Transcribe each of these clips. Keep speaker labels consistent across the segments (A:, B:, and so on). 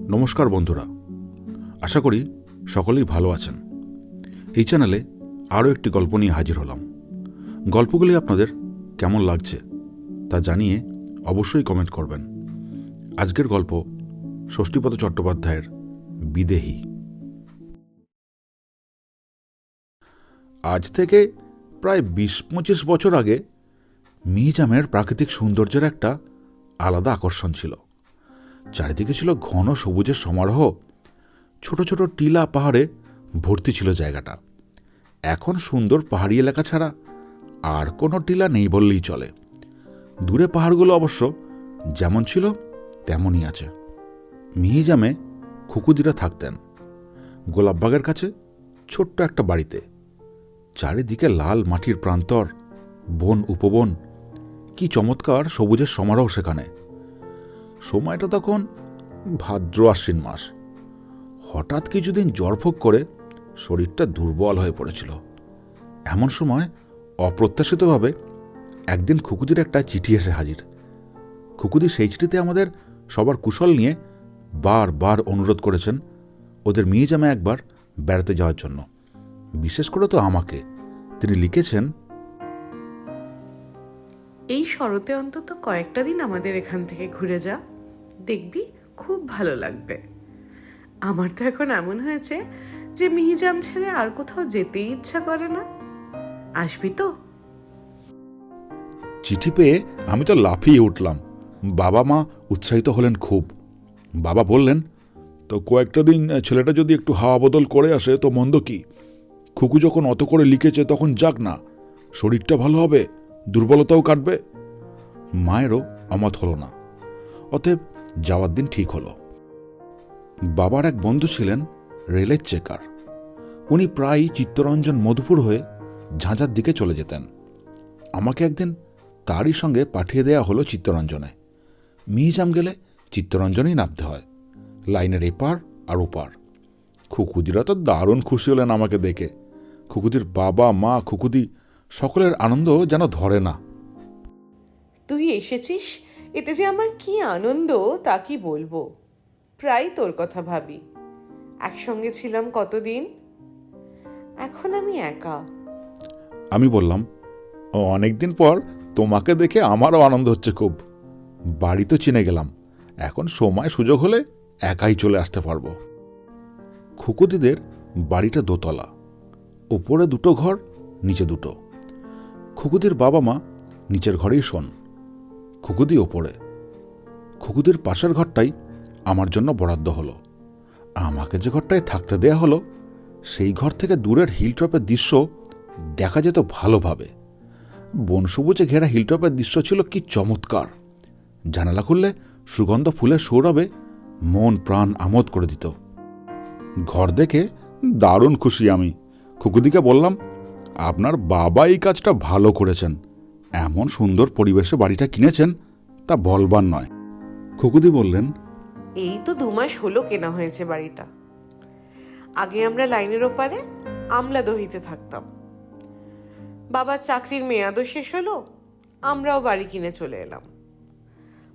A: নমস্কার বন্ধুরা, আশা করি সকলেই ভালো আছেন। এই চ্যানেলে আরও একটি গল্প নিয়ে হাজির হলাম। গল্পগুলি আপনাদের কেমন লাগছে তা জানিয়ে অবশ্যই কমেন্ট করবেন। আজকের গল্প ষষ্ঠীপদ চট্টোপাধ্যায়ের বিদেহী। আজ থেকে প্রায় বিশ পঁচিশ বছর আগে মিহিজামের প্রাকৃতিক সৌন্দর্যের একটা আলাদা আকর্ষণ ছিল। চারিদিকে ছিল ঘন সবুজের সমারোহ। ছোট ছোট টিলা পাহাড়ে ভর্তি ছিল জায়গাটা। এখন সুন্দর পাহাড়ি এলাকা ছাড়া আর কোনো টিলা নেই বললেই চলে। দূরে পাহাড়গুলো অবশ্য যেমন ছিল, তেমনই আছে। মিহিজামে খুকুদিরা থাকতেন। গোলাপবাগের কাছে ছোট্ট একটা বাড়িতে। চারিদিকে লাল মাটির প্রান্তর, বন, উপবন। কি চমৎকার সবুজের সমারোহ সেখানে। সময়টা তখন ভাদ্র আশ্বিন মাস। হঠাৎ কিছুদিন জরফক করে শরীরটা দুর্বল হয়ে পড়েছিল। এমন সময় অপ্রত্যাশিতভাবে একদিন খুকুদির একটা চিঠি এসে হাজির। খুকুদি সেই চিঠিতে আমাদের সবার কুশল নিয়ে বারবার অনুরোধ করেছেন ওদের মিহিজামে একবার বেড়াতে যাওয়ার জন্য। বিশেষ করে তো আমাকে। তিনি লিখেছেন,
B: এই শরতে অন্তত কয়েকটা দিন আমাদের এখান থেকে ঘুরে যা। দেখবি খুব ভালো লাগবে। আমার তো এখন এমন হয়েছে যে মিহিজাম ছেড়ে আর কোথাও যেতে ইচ্ছা করে না। আসবি তো?
A: চিঠি পেয়ে আমি তো লাফিয়ে উঠলাম। বাবা মা উৎসাহিত হলেন খুব। বাবা বললেন, তো কয়েকটা দিন ছেলেটা যদি একটু হাওয়া বদল করে আসে তো মন্দ কি? খুকু যখন অত করে লিখেছে তখন যাক না। শরীরটা ভালো হবে, দুর্বলতাও কাটবে। মায়েরও অমত হলো না। অতএব যাওয়ার দিন ঠিক হলো। বাবার এক বন্ধু ছিলেন রেলের চেকার। উনি প্রায়ই চিত্তরঞ্জন মধুপুর হয়ে ঝাঁঝার দিকে চলে যেতেন। আমাকে একদিন তারই সঙ্গে পাঠিয়ে দেয়া হলো চিত্তরঞ্জনে। মিহিজাম গেলে চিত্তরঞ্জনেই নামতে হয়, লাইনের এপার আর ওপার। খুকুদিরা তো দারুণ খুশি হলেন আমাকে দেখে। খুকুদির বাবা, মা, খুকুদি সকলের আনন্দ যেন ধরে না।
B: তুই এসেছিস? এতে যে আমার কি আনন্দ, তা কি বলব? প্রায় তোর কথা ভাবি। একসঙ্গে ছিলাম কতদিন? এখন আমি একা।
A: আমি বললাম, ও, অনেকদিন পর তোমাকে দেখে আমারও আনন্দ হচ্ছে খুব। বাড়ি তো চিনে গেলাম। এখন সময় সুযোগ হলে একাই চলে আসতে পারব। খুকুদিদের বাড়িটা দোতলা। ওপরে দুটো ঘর, নিচে দুটো। খুকুদির বাবা মা নিচের ঘরেই শোন। খুকুদি ওপরে খুকুদির পাশের ঘরটাই আমার জন্য বরাদ্দ হলো। আমাকে যে ঘরটায় থাকতে দেয়া হলো, সেই ঘর থেকে দূরের হিলটপের দৃশ্য দেখা যেত ভালোভাবে। বনসবুজে ঘেরা হিলটপের দৃশ্য ছিল কি চমৎকার। জানালা খুললে সুগন্ধ ফুলের সৌরভে মন প্রাণ আমোদ করে দিত। ঘর দেখে দারুণ খুশি আমি। খুকুদিকে বললাম, আপনার বাবা এই কাজটা ভালো করেছেন। এমন সুন্দর পরিবেশে বাড়িটা কিনেছেন তা বলবার নয়। খুকুদি বললেন
B: এই তো দু মাস হলো কেনা হয়েছে বাড়িটা। আগে আমরা লাইনের ওপারে আমলা দহিতে থাকতাম। বাবার চাকরির মেয়াদও শেষ হলো আমরাও বাড়ি কিনে চলে এলাম।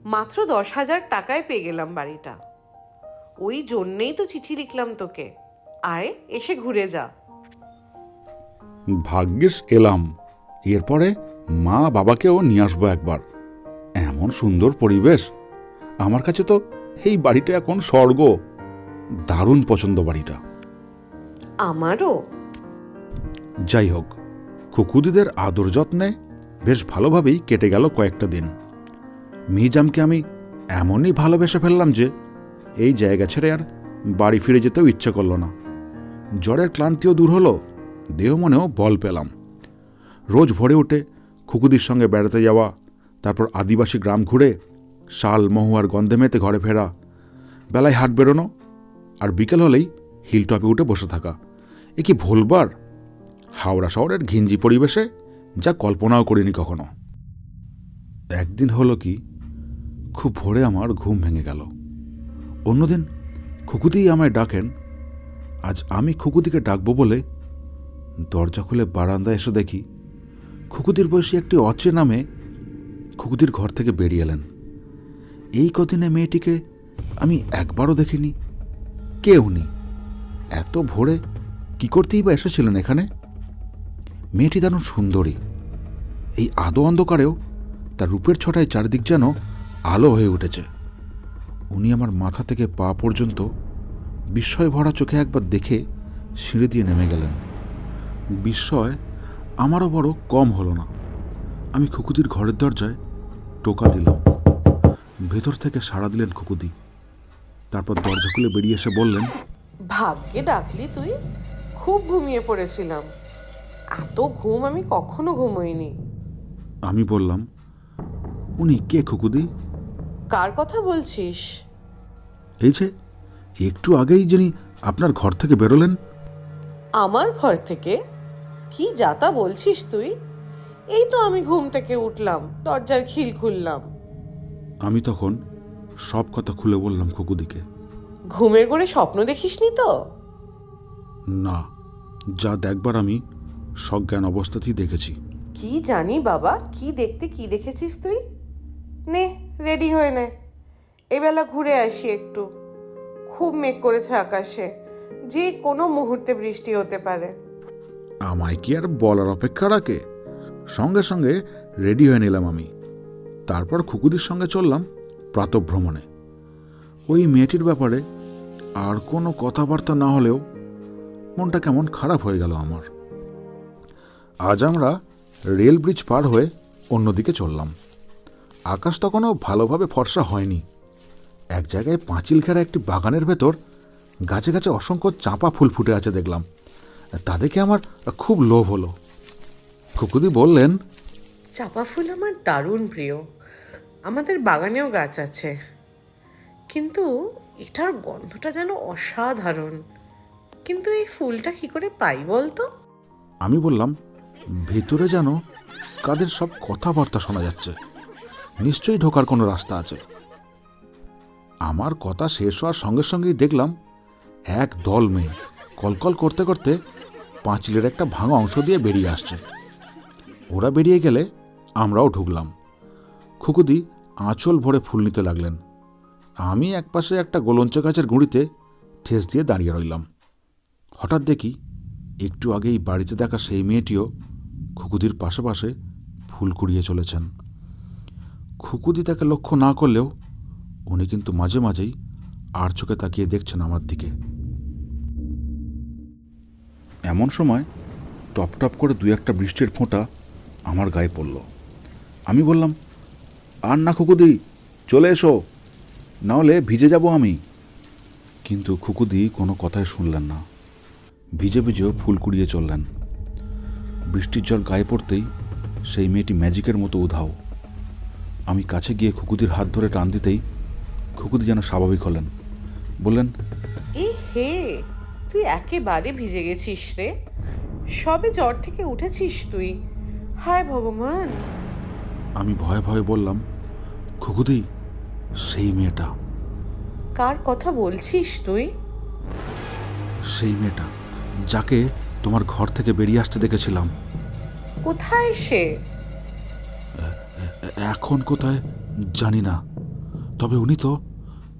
B: মাত্র দশ হাজার টাকায় পেয়ে গেলাম বাড়িটা। ওই জন্যেই তো চিঠি লিখলাম তোকে। আয় এসে ঘুরে যা।
A: ভাগ্যিস এলাম। এরপরে মা বাবাকেও নিয়ে আসব একবার। এমন সুন্দর পরিবেশ। আমার কাছে তো এই বাড়িটা এখন স্বর্গ। দারুণ পছন্দ বাড়িটা।
B: আমারও।
A: যাই হোক খুকুদিদের আদর যত্নে বেশ ভালোভাবেই কেটে গেল কয়েকটা দিন। মিজামকে আমি এমনই ভালোবেসে ফেললাম যে এই জায়গা ছেড়ে আর বাড়ি ফিরে যেতেও ইচ্ছে করল না। জ্বরের ক্লান্তিও দূর হলো দেহ মনেও বল পেলাম। রোজ ভোরে উঠে খুকুদির সঙ্গে বেড়াতে যাওয়া, তারপর আদিবাসী গ্রাম ঘুরে শাল, মহুয়ার গন্ধে মেতে ঘরে ফেরা। বেলায় হাট বেরোনো আর বিকেল হলেই হিলটপে উঠে বসে থাকা। এ কি ভুলবার? হাওড়া শহরের ঘিঞ্জি পরিবেশে যা কল্পনাও করিনি কখনো। একদিন হলো কি, খুব ভোরে আমার ঘুম ভেঙে গেল। অন্যদিন খুকুদিই আমায় ডাকেন, আজ আমি খুকুদিকে ডাকবো বলে দরজা খুলে বারান্দায় এসে দেখি খুকুদির বয়সী একটি অচে নামে খুকুদির ঘর থেকে বেরিয়ে এলেন। এই কদিনে মেয়েটিকে আমি একবারও দেখিনি। কে উনি? এত ভোরে কি করতেই বা এসেছিলেন এখানে? মেয়েটি দারুণ সুন্দরী। এই আদো অন্ধকারেও তার রূপের ছটায় চারিদিক যেন আলো হয়ে উঠেছে। উনি আমার মাথা থেকে পা পর্যন্ত বিস্ময় ভরা চোখে একবার দেখে সিঁড়ি দিয়ে নেমে গেলেন। বিস্ময় আমারও বড় কম হলো না। আমি খুকুদির ঘরের দরজায় টোকা দিলাম। ভেতর থেকে সাড়া দিলেন খুকুদি। তারপর দরজা খুলে বেরিয়ে এসে বললেন
B: ভাগ্যে ডাকলি তুই? খুব ঘুমিয়ে পড়েছিলাম। এত ঘুম আমি কখনো ঘুমোইনি।
A: আমি বললাম উনি কে খুকুদি?
B: কার কথা বলছিস?
A: এই যে একটু আগেই যিনি আপনার ঘর থেকে বেরোলেন।
B: আমার ঘর থেকে? কি যাতা বলছিস তুই? এই তো আমি ঘুম থেকে উঠলাম দরজার খিল খুললাম।
A: আমি তখন সব কথা খুলে বললাম খুকুদিকে।
B: ঘুমের করে স্বপ্ন দেখিসনি তো?
A: না যা দেখবার আমি সজ্ঞান অবস্থাতেই দেখেছি।
B: কি জানি বাবা কি দেখতে কি দেখেছিস তুই? নে রেডি হয়ে নে। এবেলা ঘুরে আসি একটু। খুব মেঘ করেছে আকাশে যে কোনো মুহূর্তে বৃষ্টি হতে পারে।
A: আমায় কি আর বলার অপেক্ষা রাখে? সঙ্গে সঙ্গে রেডি হয়ে নিলাম আমি। তারপর খুকুদির সঙ্গে চললাম প্রাতভ্রমণে। ওই মেয়েটির ব্যাপারে আর কোনো কথাবার্তা না হলেও মনটা কেমন খারাপ হয়ে গেল আমার। আজ আমরা রেল ব্রিজ পার হয়ে অন্যদিকে চললাম। আকাশ তখনও ভালোভাবে ফর্সা হয়নি। এক জায়গায় পাঁচিল ঘেরা একটি বাগানের ভেতর গাছে গাছে অসংখ্য চাঁপা ফুল ফুটে আছে দেখলাম। তা দেখে আমার খুব লোভ হলো। খুকুদি বললেন
B: চাপা ফুল আমার দারুণ প্রিয়। আমাদের বাগানেও গাছ আছে। কিন্তু এটার গন্ধটা যেন অসাধারণ। কিন্তু এই ফুলটা কি করে পাই বলতো?
A: আমি বললাম ভেতরে যেন কাদের সব কথাবার্তা শোনা যাচ্ছে। নিশ্চয়ই ঢোকার কোনো রাস্তা আছে। আমার কথা শেষ হওয়ার সঙ্গে সঙ্গেই দেখলাম এক দল মেয়ে কলকল করতে করতে পাঁচিলের একটা ভাঙা অংশ দিয়ে বেরিয়ে আসছে। ওরা বেরিয়ে গেলে আমরাও ঢুকলাম। খুকুদি আঁচল ভরে ফুল নিতে লাগলেন। আমি একপাশে একটা গোলঞ্চ গাছের গুঁড়িতে ঠেস দিয়ে দাঁড়িয়ে রইলাম। হঠাৎ দেখি একটু আগেই বাড়িতে দেখা সেই মেয়েটিও খুকুদির পাশে ফুল কুড়িয়ে চলেছেন। খুকুদি তাকে লক্ষ্য না করলেও উনি কিন্তু মাঝে মাঝেই আর চোখে তাকিয়ে দেখছেন আমার দিকে। এমন সময় টপ টপ করে দু একটা বৃষ্টির ফোঁটা আমার গায়ে পড়ল। আমি বললাম, আর না খুকুদি, চলে এসো নাহলে ভিজে যাব আমি। কিন্তু খুকুদি কোনো কথাই শুনলেন না। ভিজে ভিজেও ফুল কুড়িয়ে চললেন। বৃষ্টির জল গায়ে পড়তেই সেই মেয়েটি ম্যাজিকের মতো উধাও। আমি কাছে গিয়ে খুকুদির হাত ধরে টান দিতেই খুকুদি যেন স্বাভাবিক হলেন। বললেন
B: হে তুই একেবারে ভিজে গেছিস রে। সবে জ্বর থেকে উঠেছিস তুই। হায় ভগবান।
A: আমি ভয়ে ভয়ে বললাম খুকুদি সেই মেয়েটা।
B: কার কথা বলছিস তুই?
A: সেই মেয়েটা যাকে তোমার ঘর থেকে বেরিয়ে আসতে দেখেছিলাম।
B: কোথায় সে?
A: এখন কোথায় জানি না। তবে উনি তো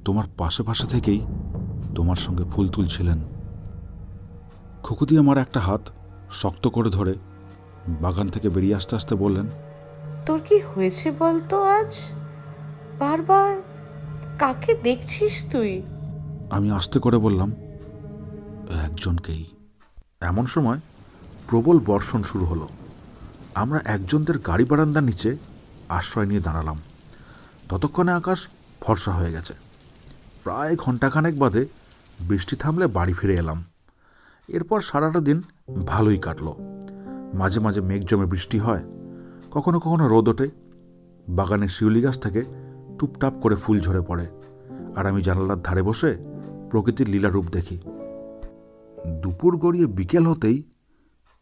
A: তোমার পাশে পাশে থেকেই তোমার সঙ্গে ফুল তুলছিলেন। খুকুদি আমার একটা হাত শক্ত করে ধরে বাগান থেকে বেরিয়ে আসতে আসতে বললেন
B: তোর কি হয়েছে বলতো আজ? বারবার কাকে দেখছিস তুই?
A: আমি আস্তে করে বললাম একজনকেই। এমন সময় প্রবল বর্ষণ শুরু হলো। আমরা একজনদের গাড়ি বারান্দার নিচে আশ্রয় নিয়ে দাঁড়ালাম। ততক্ষণে আকাশ ফর্সা হয়ে গেছে। প্রায় ঘন্টাখানেক বাদে বৃষ্টি থামলে বাড়ি ফিরে এলাম। এরপর সারাটা দিন ভালোই কাটল। মাঝে মাঝে মেঘ জমে বৃষ্টি হয়, কখনো কখনো রোদ ওঠে। বাগানের শিউলি গাছ থেকে টুপটাপ করে ফুল ঝরে পড়ে। আর আমি জানালার ধারে বসে প্রকৃতির লীলা রূপ দেখি। দুপুর গড়িয়ে বিকেল হতেই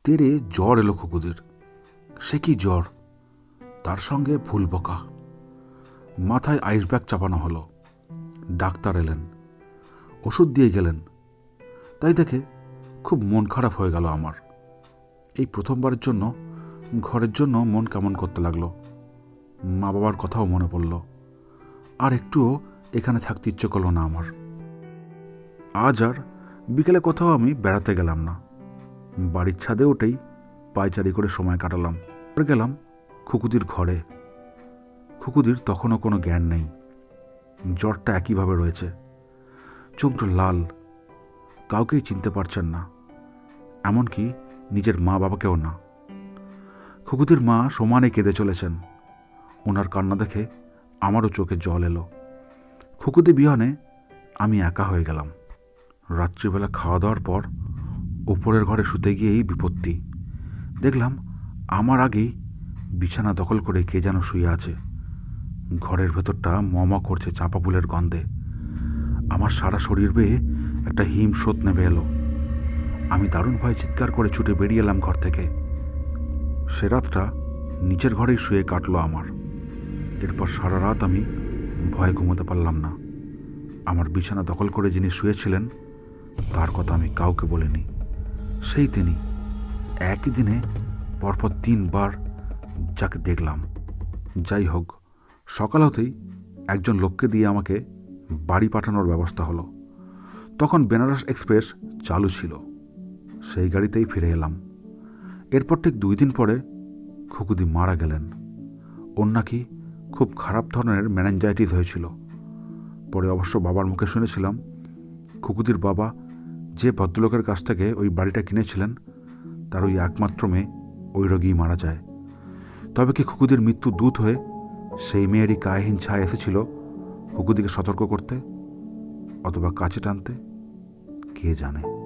A: তেরে জ্বর এলো খুকুদের সে কি জ্বর? তার সঙ্গে ফুল বকা। মাথায় আইস ব্যাগ চাপানো হলো। ডাক্তার এলেন। ওষুধ দিয়ে গেলেন। তাই দেখে খুব মন খারাপ হয়ে গেল আমার। এই প্রথমবারের জন্য ঘরের জন্য মন কেমন করতে লাগল। মা বাবার কথাও মনে পড়ল। আর একটুও এখানে থাকতে ইচ্ছে করল না আমার। আজ আর বিকেলে কোথাও আমি বেড়াতে গেলাম না। বাড়ির ছাদে উঠেই পায়চারি করে সময় কাটালাম। গেলাম খুকুদির ঘরে। খুকুদির তখনও কোনো জ্ঞান নেই। জ্বরটা একইভাবে রয়েছে। চোখটা লাল কাউকেই চিনতে পারছেন না, এমনকি নিজের মা বাবাকেও না। খুকুদির মা সমানে কেঁদে চলেছেন। ওনার কান্না দেখে আমারও চোখে জল এলো। খুকুদি বিহনে আমি একা হয়ে গেলাম। রাত্রিবেলা খাওয়া দাওয়ার পর উপরের ঘরে শুতে গিয়েই বিপত্তি। দেখলাম আমার আগেই বিছানা দখল করে কে যেন শুয়ে আছে। ঘরের ভেতরটা মমা করছে চাঁপা ফুলের গন্ধে। আমার সারা শরীর বেয়ে একটা হিম স্রোত নেমে এলো। আমি দারুণ ভয়ে চিৎকার করে ছুটে বেরিয়ে এলাম ঘর থেকে। সে রাতটা নিচের ঘরেই শুয়ে কাটলো আমার। এরপর সারা রাত আমি ভয়ে ঘুমোতে পারলাম না। আমার বিছানা দখল করে যিনি শুয়েছিলেন, তার কথা আমি কাউকে বলিনি। সেই তিনি, একই দিনে পরপর তিনবার যাকে দেখলাম। যাই হোক, সকাল হতেই একজন লোককে দিয়ে আমাকে বাড়ি পাঠানোর ব্যবস্থা হলো। তখন বেনারস এক্সপ্রেস চালু ছিল। সেই গাড়িতেই ফিরে এলাম। এরপর ঠিক দুই দিন পরে খুকুদি মারা গেলেন। ওর নাকি খুব খারাপ ধরনের ম্যানেঞ্জাইটিস হয়েছিল। পরে অবশ্য বাবার মুখে শুনেছিলাম, খুকুদির বাবা যে ভদ্রলোকের কাছ থেকে ওই বাড়িটা কিনেছিলেন, তার ওই একমাত্র মেয়ে ওই রোগী মারা যায়। তবে কি খুকুদির মৃত্যু দূত হয়ে সেই মেয়েরই কায়হীন ছায় এসেছিল খুকুদিকে সতর্ক করতে অথবা কাছে টানতে? কে জানে